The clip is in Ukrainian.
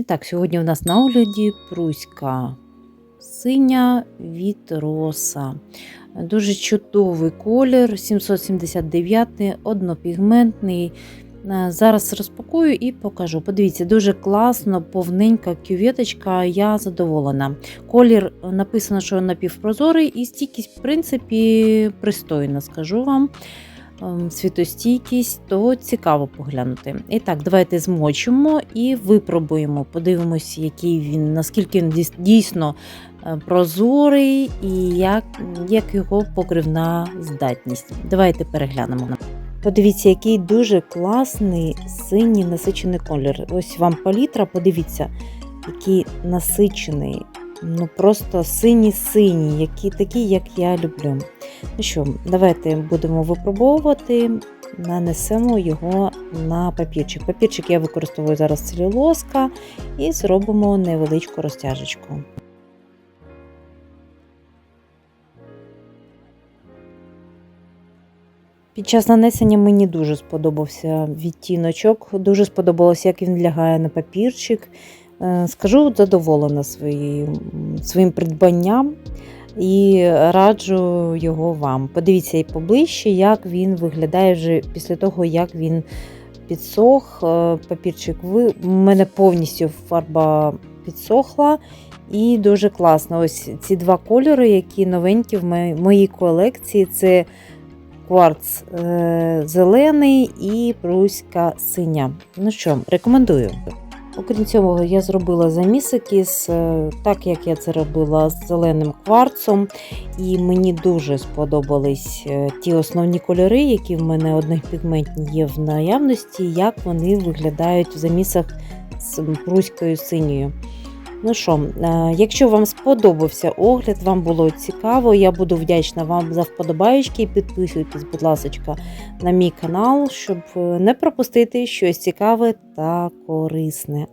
І так, сьогодні у нас на огляді пруська синя від роса. Дуже чудовий колір, 779 однопігментний. Е, Зараз розпакую і покажу. Подивіться, дуже класно, повненька кюветочка, я задоволена. Колір написано, що напівпрозорий, і стійкість, в принципі, пристойна, скажу вам. Ем, Світостійкість, то цікаво поглянути. І так, давайте змочимо і випробуємо. Подивимось, який він, наскільки він дійсно е, прозорий і як, як його покривна здатність. Давайте переглянемо. Подивіться, який дуже класний синій насичений колір. Ось вам палітра, подивіться, який насичений. Ну просто синій-синій, який такий, як я люблю. Ну що, давайте будемо випробовувати, нанесемо його на папірчик. Папірчик я використовую зараз целюлозка і зробимо невеличку розтяжечку. Під час нанесення мені дуже сподобався відтіночок, дуже сподобалося, як він лягає на папірчик. Е, Скажу задоволена своїм, своїм придбанням і раджу його вам. Подивіться і поближче, як він виглядає вже після того, як він підсох. Е, Папірчик ви... у мене повністю фарба підсохла. І дуже класно. Ось ці два кольори, які новенькі в моїй- колекції. Це кварц е, зелений і пруська синя. Ну що, рекомендую. Окрім цього, я зробила замісики з е, так, як я це робила з зеленим кварцом, і мені дуже сподобались е, ті основні кольори, які в мене одних пігментів є в наявності, як вони виглядають в замісах з пруською синьою. Ну що, е, якщо вам сподобався огляд, вам було цікаво, я буду вдячна вам за вподобаєчки. Підписуйтесь, будь ласка, на мій канал, щоб е, не пропустити щось цікаве та корисне.